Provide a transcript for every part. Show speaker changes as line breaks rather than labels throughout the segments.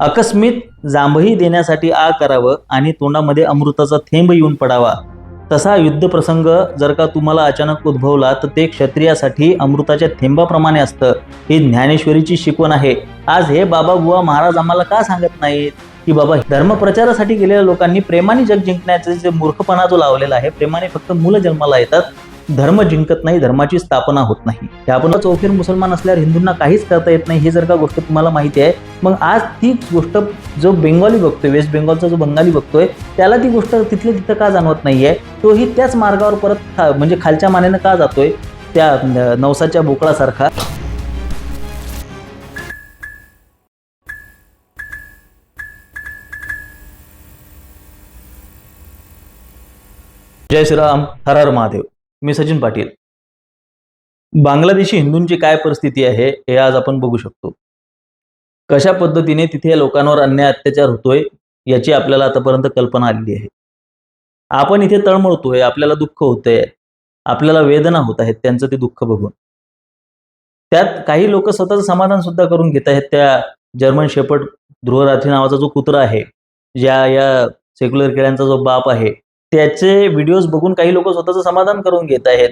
अकस्मित जांभही देण्यासाठी आ करावं आणि तोंडामध्ये अमृताचा थेंब येऊन पडावा. तसा युद्धप्रसंग जर का तुम्हाला अचानक उद्भवला तर ते क्षत्रियासाठी अमृताच्या थेंबाप्रमाणे असतं. ही ज्ञानेश्वरीची शिकवण आहे. आज हे बाबा बुवा महाराज आम्हाला का सांगत नाहीत? की बाबा धर्मप्रचारासाठी गेलेल्या लोकांनी प्रेमाने जग जिंकण्याचा जे मूर्खपणा जो लावलेला आहे प्रेमाने फक्त मुलं जन्माला येतात धर्म जिंकत नाही धर्माची स्थापना होत नाही. हे आपण चौफेर मुसलमान असल्यावर हिंदूंना काहीच करता येत नाही हे जर का गोष्ट तुम्हाला माहिती आहे मग आज ती गोष्ट जो बेंगॉली बघतोय वेस्ट बेंगॉलचा जो बंगाली बघतोय त्याला ती गोष्ट तिथल्या तिथं का जाणवत नाहीये? तोही त्याच मार्गावर परत खा- म्हणजे खालच्या मानेनं का जातोय? त्या नवसाच्या बोकळासारखा जय श्रीराम हर हर महादेव. मी सचिन पाटील. बांगलादेशी हिंदूंची काय परिस्थिती आहे हे आज आपण बघू शकतो. कशा पद्धतीने तिथे लोकांवर अन्याय अत्याचार होतोय याची आपल्याला आतापर्यंत कल्पना आलेली आहे. आपण इथे तळमळतोय आपल्याला दुःख होतंय आपल्याला वेदना होत आहेत त्यांचं ते दुःख बघून. त्यात काही लोक स्वतःचं समाधान सुद्धा करून घेत आहेत त्या जर्मन शेपट ध्रुवराथी नावाचा जो कुत्रा आहे ज्या या सेक्युलर किड्यांचा जो बाप आहे त्याचे व्हिडिओज बघून काही लोक स्वतःचं समाधान करून घेत आहेत.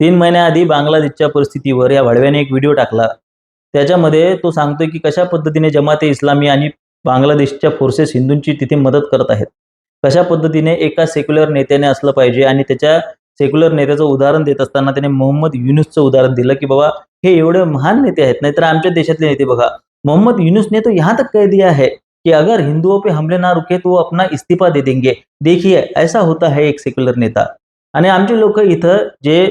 तीन महिन्याआधी बांगलादेशच्या परिस्थितीवर या भडव्याने एक व्हिडिओ टाकला. त्याच्यामध्ये तो सांगतोय की कशा पद्धतीने जमाते इस्लामी आणि बांगलादेशच्या फोर्सेस हिंदूंची तिथे मदत करत आहेत. कशा पद्धतीने एका सेक्युलर नेत्याने असलं पाहिजे आणि त्याच्या सेक्युलर नेत्याचं उदाहरण देत असताना त्याने मोहम्मद युनुसचं उदाहरण दिलं की बाबा हे एवढे महान नेते आहेत नाहीतर आमच्या देशातले नेते बघा. मोहम्मद युनुसने तो यहाँ तक कह दिया है कि अगर हिंदुओं पे हमले ना रुके तो वो अपना इस्तीफा दे देंगे। देखिए ऐसा होता है एक सेक्युलर नेता। आणि आमचे लोक इथं जे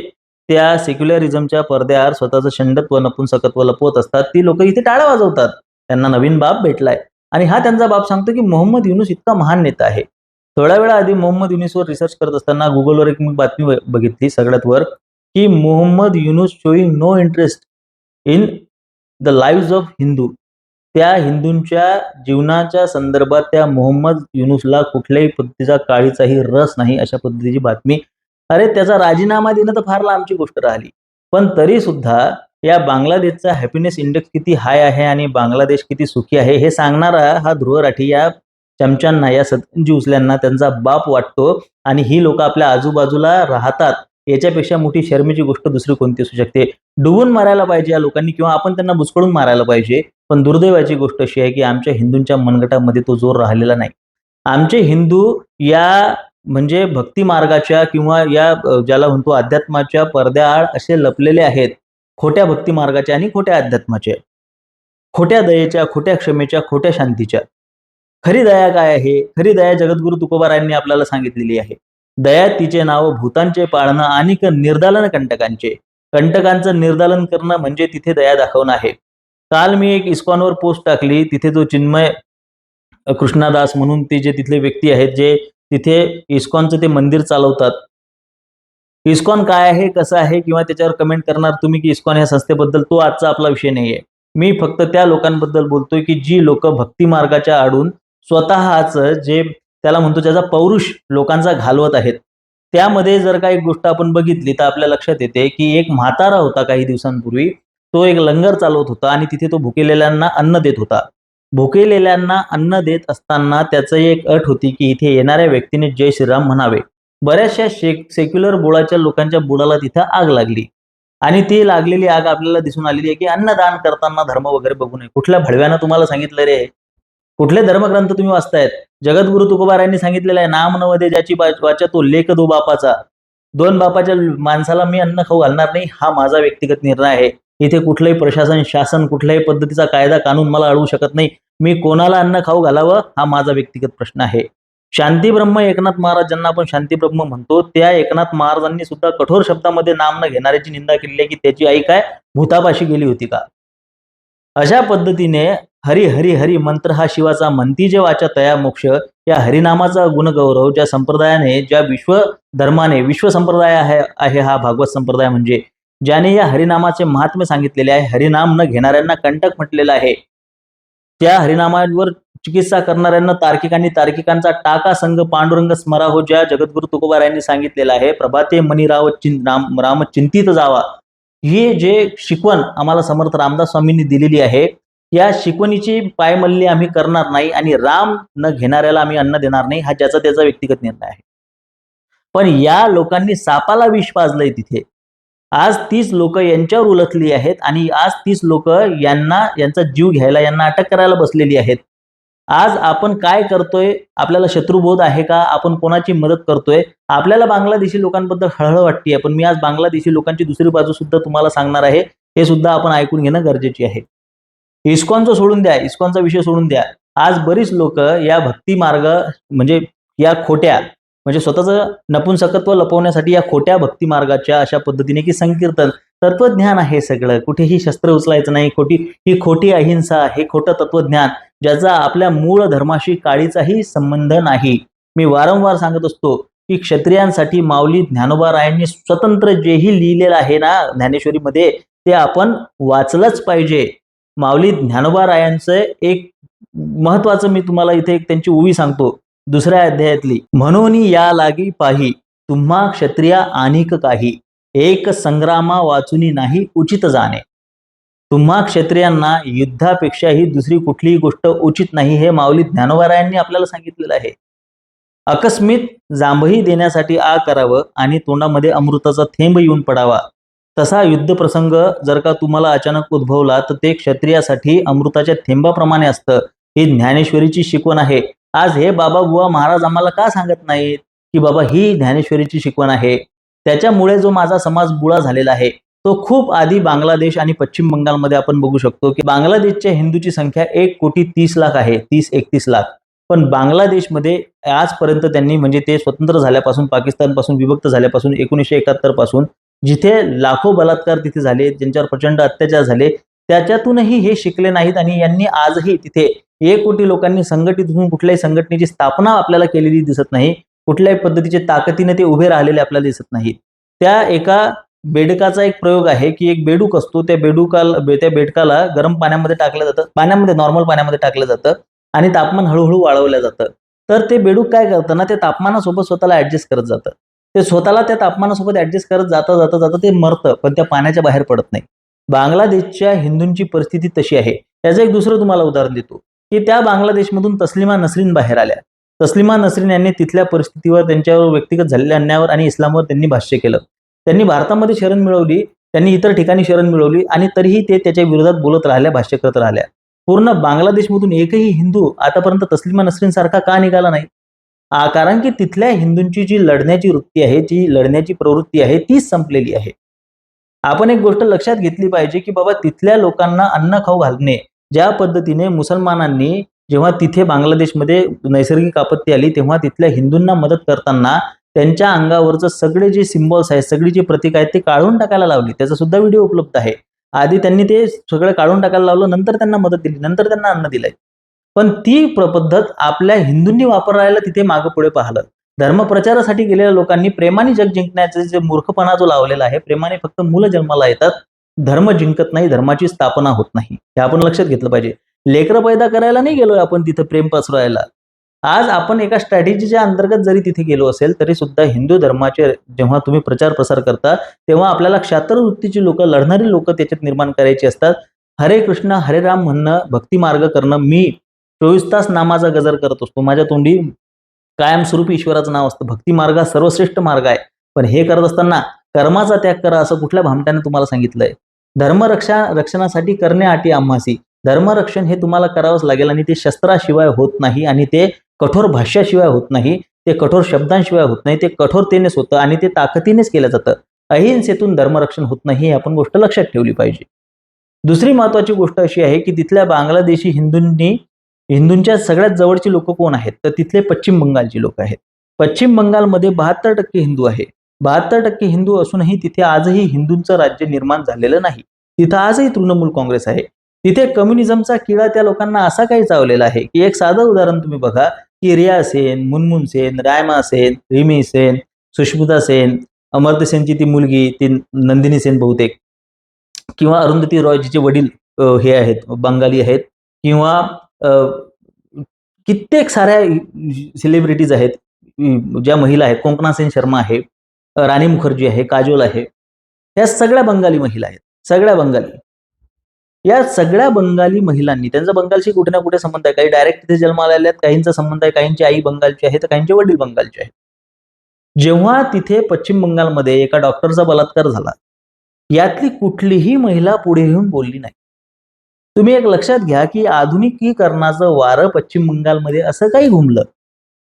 त्या सेक्युलरिझमच्या पडद्यावर स्वतःचं शंडत्व नपुंसकत्व लपवत असतात ती लोक इथे टाळ्या वाजवतात. त्यांना नवीन बाप भेटलाय. आणि हा त्यांचा बाप सांगतो की मोहम्मद युनुस इतका महान नेता आहे. थोड्या वेळा आधी मोहम्मद युनुसवर रिसर्च करत असताना गुगलवर एक मी बातमी बघितली सगळ्यात वर की Mohammad Yunus showing no interest in the live of Hindu त्या हिंदूंच्या जीवनाच्या संदर्भात त्या मोहम्मद युनुसला कुठल्याही पद्धतीचा काळीचाही रस नाही अशा पद्धतीची बातमी. अरे त्याचा राजीनामा देणं तर फार लांबची गोष्ट राहिली. पण तरी सुद्धा या बांगलादेशचा हॅपीनेस इंडेक्स किती हाय आहे आणि बांगलादेश किती सुखी आहे हे सांगणारा हा ध्रुव राठी या चमच्यांना या सतंजी उचल्यांना त्यांचा बाप वाटतो. आणि ही लोक आपल्या आजूबाजूला राहतात. याच्यापेक्षा मोठी शर्मेची गोष्ट दुसरी कोणती असू शकते? डुबून मारायला पाहिजे या लोकांनी किंवा आपण त्यांना बुचकळून मारायला पाहिजे? पण दुर्दैवाची गोष्ट अशी आहे की आमच्या हिंदूंच्या मनगटामध्ये तो जोर राहिलेला नाही. आमचे हिंदू या म्हणजे भक्ती मार्गाच्या किंवा या ज्याला म्हणतो अध्यात्माच्या पडद्याआड असे लपलेले आहेत खोट्या भक्ती मार्गाच्या आणि खोट्या अध्यात्माच्या खोट्या दयेच्या खोट्या क्षमेच्या खोट्या शांतीच्या. खरी दया काय आहे? खरी दया जगद्गुरु तुकोबारायांनी आपल्याला सांगितलेली आहे. दया तिचे नाव भूतांचे पाळणं आणि निर्दालन कंटकांचे. कंटकांचं निर्दालन करणं म्हणजे तिथे दया दाखवणं आहे. काल मी एक इस्कॉनवर पोस्ट टाकली. तिथे जो चिन्मय कृष्णादास म्हणून ते जे तिथले व्यक्ती आहेत जे तिथे इस्कॉनचं ते मंदिर चालवतात. इस्कॉन काय आहे कसं आहे किंवा त्याच्यावर कमेंट करणार तुम्ही की इस्कॉन या संस्थेबद्दल तो आजचा आपला विषय नाहीये. मी फक्त त्या लोकांबद्दल बोलतोय की जी लोक भक्ती मार्गाच्या आडून स्वतःच जे त्याला म्हणतो ज्याचा पौरुष लोकांचा घालवत आहेत. त्यामध्ये जर का एक गोष्ट आपण बघितली तर आपल्या लक्षात येते की एक म्हातारा होता काही दिवसांपूर्वी. तो एक लंगर चालवत होता आणि तिथे तो भुकेलेल्यांना अन्न देत होता. भुकेलेल्यांना अन्न देत असताना त्याचं एक अट होती की इथे येणाऱ्या व्यक्तीने जय श्रीराम म्हणावे. बऱ्याचशा शेक सेक्युलर बुळाच्या लोकांच्या बुडाला तिथं आग लागली. आणि ती लागलेली आग आपल्याला दिसून आलेली आहे की अन्नदान करताना धर्म वगैरे बघू नये. कुठल्या भडव्यानं तुम्हाला सांगितलं रे? कुठले धर्मग्रंथ तुम्ही वाचतायत? जगद्गुरु तुकोबारायांनी सांगितलेलं आहे नाम नवदे ज्याची वाचा तो लेख दो बापाचा. दोन बापाच्या माणसाला मी अन्न खाऊ घालणार नाही हा माझा व्यक्तिगत निर्णय आहे. इथे कुठलंही प्रशासन शासन कुठल्याही पद्धतीचा कायदा कानून मला अडवू शकत नाही. मी कोणाला अन्न खाऊ घालावं हा माझा व्यक्तिगत प्रश्न आहे. शांती ब्रह्म एकनाथ महाराज ज्यांना आपण शांती ब्रह्म म्हणतो त्या एकनाथ महाराजांनी सुद्धा कठोर शब्दामध्ये नाम न घेणाऱ्याची निंदा केली आहे की त्याची आई काय? भूतापाशी गेली होती का? अशा पद्धतीने हरी हरी हरी मंत्र हा शिवाचा मंती जे वाचा तया मोक्ष या हरिनामाचा गुणगौरव ज्या संप्रदायाने ज्या विश्व धर्माने विश्व संप्रदाय आहे आहे हा भागवत संप्रदाय म्हणजे ज्याने या हरिनामाचे महात्म्य सांगितलेले आहे. हरिनाम न घेणाऱ्यांना कंटक म्हटलेलं आहे. त्या हरिनामावर चिकित्सा करणाऱ्यांना तार्किक आणि तार्किकांचा टाका संघ पांडुरंग स्मराहो ज्या जगद्गुरु तुकोबार यांनी आहे. प्रभाते मणिराव चिं राम राम चिंतित जावा. ही जे शिकवण आम्हाला समर्थ रामदास स्वामींनी दिलेली आहे या शिकवणीची पायमल्ली आम्ही करणार नाही आणि राम न घेणाऱ्याला आम्ही अन्न देणार नाही हा ज्याचा त्याचा व्यक्तिगत निर्णय आहे. पण या लोकांनी सापाला विष पाजलंय तिथे. आज तीच लोक यांच्यावर उलटली आहेत आणि आज तीच लोक यांना यांचा जीव घ्यायला यांना अटक करायला बसलेली आहेत. आज आपण काय करतोय? आपल्याला शत्रुबोध आहे का? आपण कोणाची मदत करतोय? आपल्याला बांगलादेशी लोकांबद्दल हळहळ वाटते पण मी आज बांगलादेशी लोकांची दुसरी बाजू सुद्धा तुम्हाला सांगणार आहे. हे सुद्धा आपण ऐकून घेणं गरजेचे आहे. इस्कॉनचं सोडून द्या इस्कॉनचा विषय सोडून द्या. आज बरीच लोक या भक्ती मार्ग म्हणजे या खोट्या म्हणजे स्वतःचं नपुंसकत्व लपवण्यासाठी या खोट्या भक्ती मार्गाच्या अशा पद्धतीने की संकीर्तन तत्वज्ञान आहे सगळं. कुठेही शस्त्र उचलायचं नाही. खोटी ही खोटी अहिंसा हे खोटं तत्वज्ञान ज्याचा आपल्या मूळ धर्माशी काळीचाही संबंध नाही. मी वारंवार सांगत असतो की क्षत्रियांसाठी माऊली ज्ञानोबा रायांनी स्वतंत्र जेही लिहिलेलं आहे ना ज्ञानेश्वरीमध्ये ते आपण वाचलंच पाहिजे. माऊली ज्ञानोबा रायांचं एक महत्वाचं मी तुम्हाला इथे एक त्यांची उभी सांगतो. दुसऱ्या अध्यायातली म्हणून या लागी पाही तुम्हा क्षत्रिया आणिक काही एक संग्रामा वाचुनी नाही उचित जाणे. तुम्हा क्षत्रियांना युद्धापेक्षाही दुसरी कुठलीही गोष्ट उचित नाही हे माऊली ज्ञानोबारायांनी आपल्याला सांगितलेलं आहे. अकस्मित जांभही देण्यासाठी आ करावं आणि तोंडामध्ये अमृताचा थेंब येऊन पडावा. तसा युद्ध प्रसंग जर का तुम्हाला अचानक उद्भवला तर ते क्षत्रियासाठी अमृताच्या थेंबाप्रमाणे असतं. ही ज्ञानेश्वरीची शिकवण आहे. आज हे बाबा बुवा महाराज आम्हाला का सांगत नाहीत की बाबा ही ज्ञानेश्वरीची शिकवण आहे? त्याच्यामुळे जो माझा समाज बुळा झालेला आहे तो खूप आधी बांगलादेश आणि पश्चिम बंगालमध्ये आपण बघू शकतो की बांगलादेशच्या हिंदूची संख्या एक कोटी तीस लाख आहे तीस एकतीस लाख. पण बांगलादेशमध्ये आजपर्यंत त्यांनी म्हणजे ते स्वतंत्र झाल्यापासून पाकिस्तानपासून विभक्त झाल्यापासून एकोणीसशे एकाहत्तरपासून जिथे लाखो बलात्कार तिथे झाले ज्यांच्यावर प्रचंड अत्याचार झाले त्याच्यातूनही हे शिकले नाहीत आणि यांनी आजही तिथे एक कोटी लोकांनी संघटित होऊन कुठल्याही संघटनेची स्थापना आपल्याला केलेली दिसत नाही. कुठल्याही पद्धतीचे ताकदीने ते उभे राहिलेले आपल्याला दिसत नाहीत. त्या एका बेडकाचा एक प्रयोग आहे की एक बेडूक असतो त्या बेडूकाला बे- त्या बेडकाला गरम पाण्यामध्ये टाकलं जातं पाण्यामध्ये नॉर्मल पाण्यामध्ये टाकलं जातं आणि तापमान हळूहळू वाढवलं जातं. तर ते बेडूक काय करतं ना ते तापमानासोबत स्वतःला ऍडजस्ट करत जातं. ते स्वतःला त्या तापमानासोबत ऍडजस्ट करत जाता जाता जाता ते मरतं पण त्या पाण्याच्या बाहेर पडत नाही. बांगलादेशच्या हिंदूंची परिस्थिती तशी आहे. त्याचं एक दुसरं तुम्हाला उदाहरण देतो. की त्या बांगलादेशमधून तस्लिमा नसरीन बाहेर आल्या. तस्लिमा नसरीन यांनी तिथल्या परिस्थितीवर त्यांच्यावर व्यक्तिगत झालेल्या अन्यायावर आणि इस्लामवर त्यांनी भाष्य केलं. त्यांनी भारतामध्ये शरण मिळवली त्यांनी इतर ठिकाणी शरण मिळवली आणि तरीही ते त्याच्या विरोधात बोलत राहिल्या भाष्य करत राहिल्या. पूर्ण बांगलादेशमधून एकही हिंदू आतापर्यंत तस्लिमा नसरीन सारखा का निघाला नाही? कारण की तिथल्या हिंदूंची जी लढण्याची वृत्ती आहे जी लढण्याची प्रवृत्ती आहे तीच संपलेली आहे. आपण एक गोष्ट लक्षात घेतली पाहिजे की बाबा तिथल्या लोकांना अन्न खाऊ घालणे ज्या पद्धतीने मुसलमानांनी जेव्हा तिथे बांगलादेशमध्ये नैसर्गिक आपत्ती आली तेव्हा तिथल्या हिंदूंना मदत करताना त्यांच्या अंगावरचं सगळे जे सिम्बॉल्स आहेत सगळी जी प्रतीक आहेत ते काढून टाकायला लावली. त्याचा सुद्धा व्हिडिओ उपलब्ध आहे. आधी त्यांनी ते सगळं काढून टाकायला लावलं नंतर त्यांना मदत दिली नंतर त्यांना अन्न दिलंय. पण ती पद्धत आपल्या हिंदूंनी वापरायला तिथे मागं पुढे पाहिलं. धर्मप्रचारासाठी गेलेल्या लोकांनी प्रेमाने जग जिंकण्याचा जे मूर्खपणा जो लावलेला आहे प्रेमाने फक्त मुलं जन्माला येतात धर्म जिंकत नाही धर्माची स्थापना होत नाही. हे आपण लक्षात घेतलं पाहिजे. लेकरं पैदा करायला नाही गेलोय आपण तिथं प्रेम पसरवायला. आज आपण एका स्ट्रॅटेजीच्या अंतर्गत जरी तिथे गेलो असेल तरी सुद्धा हिंदू धर्माचे जेव्हा तुम्ही प्रचार प्रसार करता तेव्हा आपल्याला क्षात्र वृत्तीची लोक लढणारी लोक त्याच्यात निर्माण करायची असतात. हरे कृष्ण हरे राम म्हणणं भक्ती मार्ग करणं मी चोवीस तास नामाचा गजर करत असतो. माझ्या तोंडी कायमस्वरूपी ईश्वराचं नाव असतं. भक्ती मार्ग हा सर्वश्रेष्ठ मार्ग आहे. पण हे करत असताना कर्माचा त्याग करा असं कुठल्या भामट्याने तुम्हाला सांगितलंय? धर्मरक्षा रक्षणासाठी करणे अटी आम्हासी. धर्मरक्षण हे तुम्हाला करावंच लागेल आणि ते शस्त्राशिवाय होत नाही आणि ते कठोर भाष्याशिवाय होत नाही. ते कठोर शब्दांशिवाय होत नाही. ते कठोरतेनेच होतं आणि ते ताकदीनेच केलं जातं. अहिंसेतून धर्मरक्षण होत नाही ही आपण गोष्ट लक्षात ठेवली पाहिजे. दुसरी महत्वाची गोष्ट अशी आहे की तिथल्या बांगलादेशी हिंदूंनी हिंदूंच्या सगळ्यात जवळची लोक कोण आहेत? तर तिथले पश्चिम बंगालची लोक आहेत. पश्चिम बंगालमध्ये बहात्तर टक्के हिंदू आहे. बहात्तर टक्के हिंदू असूनही तिथे आजही हिंदूंचं राज्य निर्माण झालेलं नाही. तिथं आजही तृणमूल काँग्रेस आहे. तिथे कम्युनिझमचा किडा त्या लोकांना असा काही चावलेला आहे की एक साधं उदाहरण तुम्ही बघा की रिया सेन मुनमुन सेन रायमा सेन रिमी सेन सुष्मिता सेन अमर्त्य सेनची ती मुलगी ती नंदिनी सेन बहुतेक किंवा अरुंधती रॉय जिचे वडील हे आहेत बंगाली आहेत किंवा कित्येक साऱ्या सेलिब्रिटीज आहेत ज्या महिला आहेत. कोंकणा सेन शर्मा आहे राणी मुखर्जी आहे काजोल आहे. या सगळ्या बंगाली महिला आहेत. सगळ्या बंगाली. या सगळ्या बंगाली महिलांनी त्यांचा बंगालशी कुठे ना कुठे संबंध आहे. काही डायरेक्ट तिथे जन्माला आलेले आहेत काहींचा संबंध आहे. काहींची आई बंगालची आहे तर काहींचे वडील बंगालचे आहेत. जेव्हा तिथे पश्चिम बंगालमध्ये एका डॉक्टरचा बलात्कार झाला यातली कुठलीही महिला पुढे येऊन बोलली नाही. तुम्ही एक लक्षात घ्या की आधुनिकीकरणाचं वारं पश्चिम बंगालमध्ये असं काही घुमलं.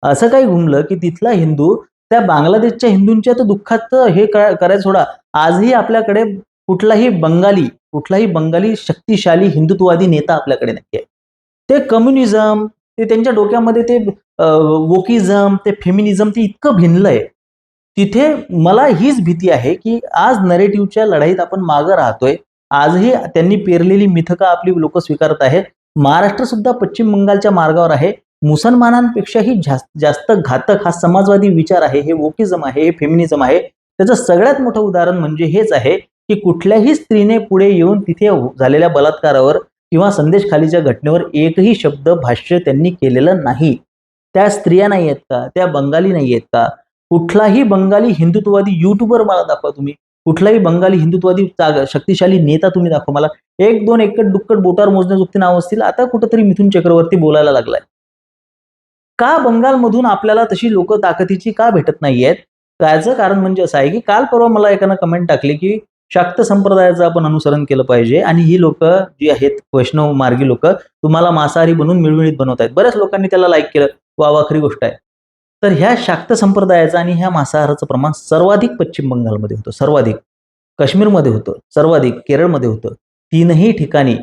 असं काही घुमलं की तिथला हिंदू त्या बांगलादेशच्या हिंदूंच्या तर दुःखात हे करायचं सोडा. आजही आपल्याकडे कुठलाही बंगाली कुठलाही बंगाली शक्तिशाली हिंदुत्ववादी नेता आपल्याकडे नाही आहे. ते कम्युनिझम ते त्यांच्या डोक्यामध्ये ते वोकिझम ते फेमिनिझम ते इतकं भिनलंय तिथे मला हीच भीती आहे की आज नरेटिव्हच्या लढाईत आपण मागं राहतोय. आजही त्यांनी पेरलेली मिथका आपली लोक स्वीकारत आहेत. महाराष्ट्र सुद्धा पश्चिम बंगालच्या मार्गावर आहे. मुसलमानांपेक्षाही जास्त जास्त घातक हा समाजवादी विचार आहे. हे वोकिझम आहे हे फेमिनिझम आहे. त्याचं सगळ्यात मोठं उदाहरण म्हणजे हेच आहे की कुठल्याही स्त्रीने पुढे येऊन तिथे झालेल्या बलात्कारावर किंवा संदेश खालीच्या घटनेवर एकही शब्द भाष्य त्यांनी केलेलं नाही. त्या स्त्रिया नाही आहेत का? त्या बंगाली नाही आहेत का? कुठलाही बंगाली हिंदुत्ववादी युट्यूबर मला दाखवा तुम्ही. कुठलाही बंगाली हिंदुत्वादी शक्तिशाली नेता तुम्ही दाखवा. मला एक दोन एकट दुक्कट बोटावर मोजण्याजोगती नाव असतील आता कुठंतरी मिथुन चक्रवर्ती बोलायला लागलाय. का बंगालमधून आपल्याला तशी लोक ताकदीची का भेटत नाहीयेत? त्याचं कारण म्हणजे असं आहे की काल परवा मला एकानं कमेंट टाकली की शाक्त संप्रदायाचं आपण अनुसरण केलं पाहिजे आणि ही लोक जी आहेत वैष्णव मार्गी लोक तुम्हाला मांसाहारी बनवून मिळमिळीत बनवत आहेत बऱ्याच लोकांनी त्याला लाईक केलं. वा वाखरी गोष्ट आहे. तर ह्या शाक्त संप्रदायाचं आणि ह्या मांसाहाराचं प्रमाण सर्वाधिक पश्चिम बंगालमध्ये होतं सर्वाधिक. काश्मीरमध्ये होतं सर्वाधिक. केरळमध्ये होतं. तीनही ठिकाणी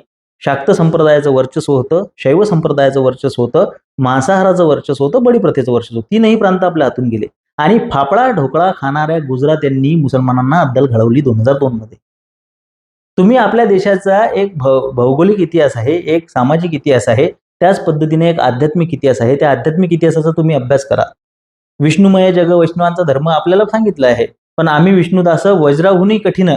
शाक्त संप्रदायाचं वर्चस्व होतं शैव संप्रदायाचं वर्चस्व होतं मांसाहाराचं वर्चस्व होतं बडी प्रथेचं वर्चस्व होतं. तीनही प्रांत आपल्या हातून गेले. आणि फाफळा ढोकळा खाणाऱ्या गुजरात्यांनी मुसलमानांना अद्दल घडवली दोन हजार दोन मध्ये तुम्ही आपल्या देशाचा एक भौ- भौगोलिक इतिहास आहे एक सामाजिक इतिहास आहे त्याच पद्धतीने एक आध्यात्मिक इतिहास आहे. त्या आध्यात्मिक इतिहासाचा तुम्ही अभ्यास करा. विष्णुमय जग वैष्णवांचा धर्म आपल्याला सांगितलं आहे. पण आम्ही विष्णुदास वज्राहूनही कठीण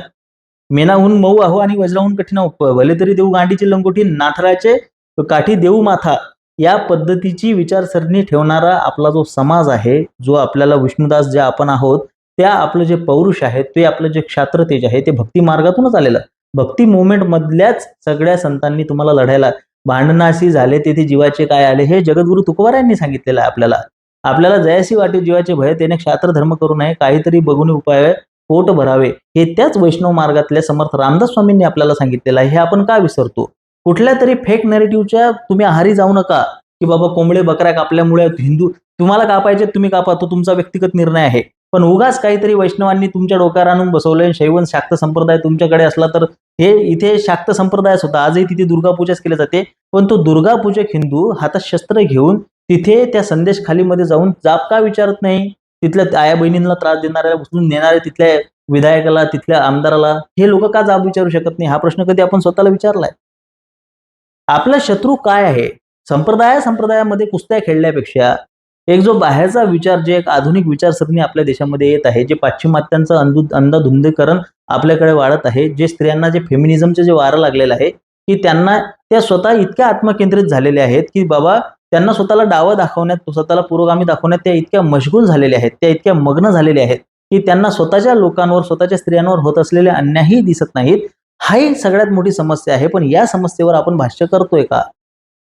मेनाहून मऊ आहो आणि वज्राहून कठीण भले तरी देऊ गांडीची लंगोटी नाथराचे काठी देऊ माथा या पद्धतीची विचारसरणी ठेवणारा आपला जो समाज आहे जो आपल्याला विष्णुदास जे आपण आहोत त्या आपलं जे पौरुष आहे ते आपलं जे क्षात्रतेज आहे ते भक्ती मार्गातूनच आलेलं. भक्ती मुवमेंट मधल्याच सगळ्या संतांनी तुम्हाला लढायला भांडणाशी झाले तेथे जीवाचे काय आले हे जगद्गुरु तुकवार यांनी सांगितलेलं आहे आपल्याला. आपल्याला जयासी वाटे जीवाचे भय त्याने क्षात्रधर्म करू नये काहीतरी बघून उपाय पोट भरावे हे त्याच वैष्णव मार्गातल्या समर्थ रामदास स्वामींनी आपल्याला सांगितलेलं आहे. हे आपण का विसरतो? कुठल्या तरी फेक नेरेटिव्हच्या तुम्ही आहारी जाऊ नका की बाबा कोंबडे बकऱ्या कापल्यामुळे हिंदू तुम्हाला कापायचे तुम्ही कापा तो तुमचा व्यक्तिगत निर्णय आहे. पण उगाच काहीतरी वैष्णवांनी तुमच्या डोक्यावर आणून बसवलंय शैवन शाक्त संप्रदाय तुमच्याकडे असला तर हे इथे शाक्त संप्रदायच होता. आजही तिथे दुर्गा पूजाच केली जाते. पण तो दुर्गा पूजक हिंदू हातात शस्त्र घेऊन तिथे त्या संदेश खालीमध्ये जाऊन जाप का विचारत नाही? तिथल्या आया बहिणींना त्रास देणाऱ्या उचलून नेणाऱ्या तिथल्या विधायकाला तिथल्या आमदाराला हे लोक का जाब विचारू शकत नाही? हा प्रश्न कधी आपण स्वतःला विचारलाय? आपला शत्रू काय आहे? संप्रदाय संप्रदायामध्ये कुस्त्या खेळल्यापेक्षा एक जो बाहेरचा विचार जे एक आधुनिक विचारसरणी आपल्या देशामध्ये येत आहे जे पाश्चिमात्यांचं अंधु अंधधुंदीकरण आपल्याकडे वाढत आहे जे स्त्रियांना जे फेमिनिझमचे जे वारं लागलेलं आहे की त्यांना त्या स्वतः इतक्या आत्मकेंद्रित झालेल्या आहेत की बाबा त्यांना स्वतःला डावं दाखवण्यात स्वतःला पुरोगामी दाखवण्यात त्या इतक्या मशगूल झालेल्या आहेत त्या इतक्या मग्न झालेल्या आहेत की त्यांना स्वतःच्या लोकांवर स्वतःच्या स्त्रियांवर होत असलेले अन्यायही दिसत नाहीत. हाही सगळ्यात मोठी समस्या आहे. पण या समस्येवर आपण भाष्य करतोय का?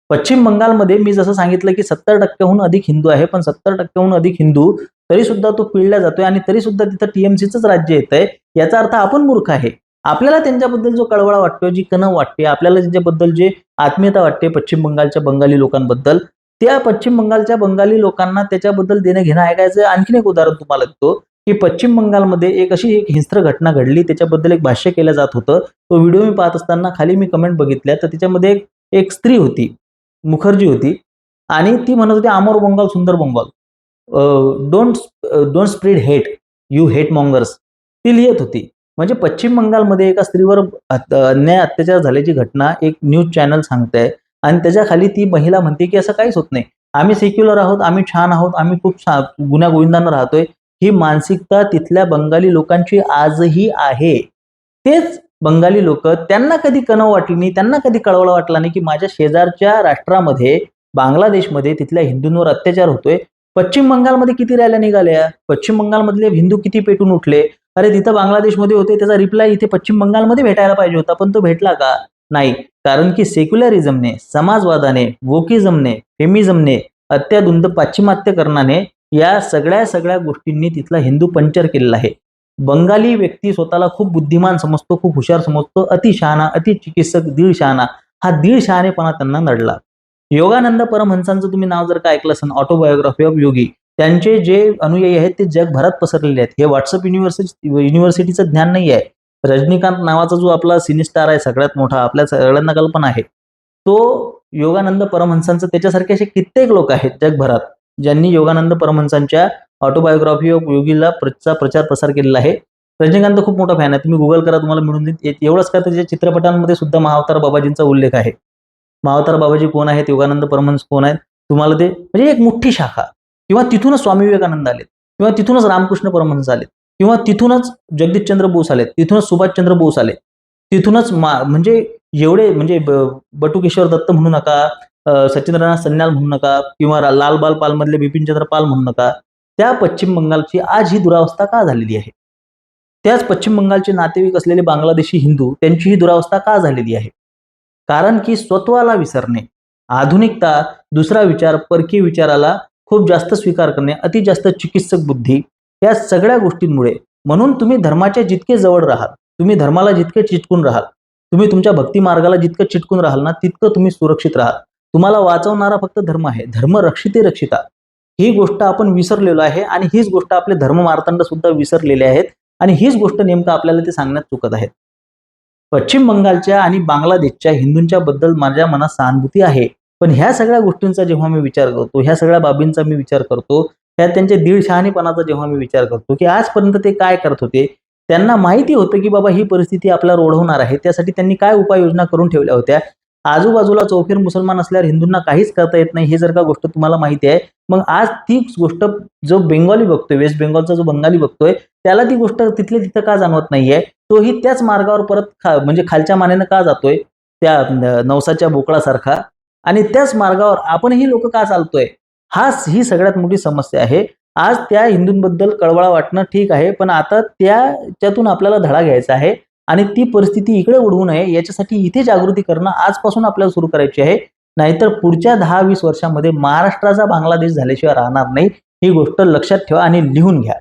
पश्चिम बंगालमध्ये मी जसं सांगितलं की सत्तर टक्क्याहून अधिक हिंदू आहे पण सत्तर टक्क्याहून अधिक हिंदू तरी सुद्धा तो पिळला जातोय आणि तरी सुद्धा तिथं टीएमसीच राज्य येत आहे याचा अर्थ आपण मूर्ख आहे. आपल्याला त्यांच्याबद्दल जो कळवळा वाटतोय जी कणव वाटते आपल्याला त्यांच्याबद्दल जे आत्मीयता वाटते पश्चिम बंगालच्या बंगाली लोकांबद्दल. त्या पश्चिम बंगालच्या बंगाली लोकांना त्याच्याबद्दल देणं घेणं ऐकायचं आणखीन एक उदाहरण तुम्हाला देतो. की पश्चिम बंगालमध्ये एक अशी एक हिंस्त्र घटना घडली. त्याच्याबद्दल एक भाष्य केलं जात होतं. तो व्हिडिओ मी पाहत असताना खाली मी कमेंट बघितल्या. तर त्याच्यामध्ये एक एक स्त्री होती. मुखर्जी होती. आणि ती म्हणत होती अमर बंगाल सुंदर Bengal. Don't don't spread hate you hate mongers ती लिहित होती. म्हणजे पश्चिम बंगालमध्ये एका स्त्रीवर अन्याय अत्याचार झाल्याची घटना एक न्यूज चॅनल सांगते आणि त्याच्याखाली ती महिला म्हणते की असं काहीच होत नाही. आम्ही सेक्युलर आहोत आम्ही छान आहोत आम्ही खूप छान गोविंदांना राहतोय. ही मानसिकता तिथल्या बंगाली लोकांची आजही आहे. तेच बंगाली लोक त्यांना कधी कणव वाटली नाही त्यांना कधी कळवळा वाटला नाही की माझ्या शेजारच्या राष्ट्रामध्ये बांगलादेशमध्ये तिथल्या हिंदूंवर अत्याचार होतोय. पश्चिम बंगालमध्ये किती रॅल्या निघाल्या? पश्चिम बंगालमधले हिंदू किती पेटून उठले? अरे तिथं बांगलादेशमध्ये होते त्याचा रिप्लाय इथे पश्चिम बंगालमध्ये भेटायला पाहिजे होता पण तो भेटला का? नाही. कारण की सेक्युलरिझमने समाजवादाने वोकिझमने फेमिझमने अत्याधुंद पाश्चिमात्यकरणाने या सगळ्या सगळ्या गोष्टींनी तिथला हिंदू पंचर केलेला आहे. बंगाली व्यक्ती स्वतःला खूप बुद्धिमान समजतो खूप हुशार समजतो अति शहाणा अति चिकित्सक दीड शहाणा हा दीड शहाणेपणा त्यांना नडला. योगानंद परमहंसांचं तुम्ही नाव जर का ऐकलं असेल ऑटोबायोग्राफी ऑफ योगी त्यांचे जे अनुयायी आहेत ते जगभरात पसरलेले आहेत. हे व्हॉट्सअप युनिव्हर्सिटी युनिव्हर्सिटीचं ज्ञान नाही आहे. रजनीकांत नावाचा जो आपला सिनेस्टार आहे सगळ्यात मोठा आपल्या सगळ्यांना कल्पना आहे. तो योगानंद परमहंसांचं त्याच्यासारखे असे कित्येक लोक आहेत जगभरात ज्यांनी योगानंद परमहंसांच्या ऑटोबायोग्राफी ऑफ योगीला चा प्रचार प्रसार केलेला आहे. रजनीकांत खूप मोठा फॅन आहे. तुम्ही गुगल करा तुम्हाला मिळून देईल एवढंच का त्याच्या चित्रपटांमध्ये सुद्धा महावतार बाबाजींचा उल्लेख आहे. महावतार बाबाजी कोण आहेत? योगानंद परमहंस कोण आहेत? तुम्हाला ते म्हणजे एक मोठी शाखा. किंवा तिथूनच स्वामी विवेकानंद आलेत किंवा तिथूनच रामकृष्ण परमहंस आलेत किंवा तिथूनच जगदीशचंद्र बोस आलेत तिथूनच सुभाषचंद्र बोस आले तिथूनच मा म्हणजे एवढे म्हणजे ब- बटुकेश्वर दत्त म्हणू नका सचिंद्रनाथ सन्याल म्हणू नका किंवा लालबाल पाल मधले बिपिनचंद्र पाल म्हणू नका त्या पश्चिम बंगालची आज ही दुरावस्था का झालेली आहे? त्याच पश्चिम बंगालचे नातेवाईक असलेले बांगलादेशी हिंदू त्यांची ही दुरावस्था का झालेली आहे? कारण की स्वत्वाला विसरणे आधुनिकता दुसरा विचार परकीय विचाराला खूप जास्त स्वीकार करणे अति जास्त चिकित्सक बुद्धी या सगळ्या गोष्टींमुळे म्हणून तुम्ही धर्माच्या जितके जवळ राहाल तुम्ही धर्माला जितके चिटकून राहाल तुम्ही तुमच्या भक्ती मार्गाला जितकं चिटकून राहाल ना तितकं तुम्ही सुरक्षित राहाल. तुम्हाला वाचवणारा फक्त धर्म आहे धर्म रक्षिते रक्षिता. ही गोष्ट आपण विसरलेलो आहे आणि हीच गोष्ट आपले धर्म मार्तंड सुद्धा विसरलेले आहेत आणि हीच गोष्ट नेमकं आपल्याला ते सांगण्यात चुकत आहेत. पश्चिम बंगालच्या आणि बांगलादेशच्या हिंदूंच्या बद्दल माझ्या मनात सहानुभूती आहे. पण ह्या सगळ्या गोष्टींचा जेव्हा मी विचार करतो ह्या सगळ्या बाबींचा मी विचार करतो ह्या त्यांच्या दीड शहाणीपणाचा जेव्हा मी विचार करतो की आजपर्यंत ते काय करत होते त्यांना माहिती होतं की बाबा ही परिस्थिती आपल्याला ओढवणार आहे त्यासाठी त्यांनी काय उपाययोजना करून ठेवल्या होत्या. आजूबाजूला चौफेर मुसलमान असल्यावर हिंदूंना काहीच करता येत नाही हे जर का गोष्ट तुम्हाला माहिती आहे मग आज तीच गोष्ट जो बेंगॉली बघतोय वेस्ट बेंगॉलचा जो बंगाली बघतोय त्याला ती गोष्ट तिथले तिथं का जाणवत नाहीये तोही त्याच मार्गावर परत खा म्हणजे खालच्या मानेनं का जातोय त्या नवसाच्या बोकळासारखा आणि त्याच मार्गावर आपणही लोक का चालतोय? हाच ही सगळ्यात मोठी समस्या आहे. आज त्या हिंदूंबद्दल कळवळा वाटणं ठीक आहे पण आता त्याच्यातून आपल्याला धडा घ्यायचा आहे आणि ती परिस्थिती इकडे उडवू नये याच्यासाठी इथे जागृती करणं आजपासून आपल्याला सुरू करायची आहे. नाहीतर पुढच्या दहा वीस वर्षामध्ये महाराष्ट्राचा बांगलादेश झाल्याशिवाय राहणार नाही ही गोष्ट लक्षात ठेवा आणि लिहून घ्या.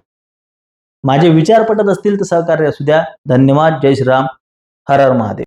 माझे विचार पटत असतील तर सहकार्य असू द्या. धन्यवाद. जय श्रीराम. हर हर महादेव.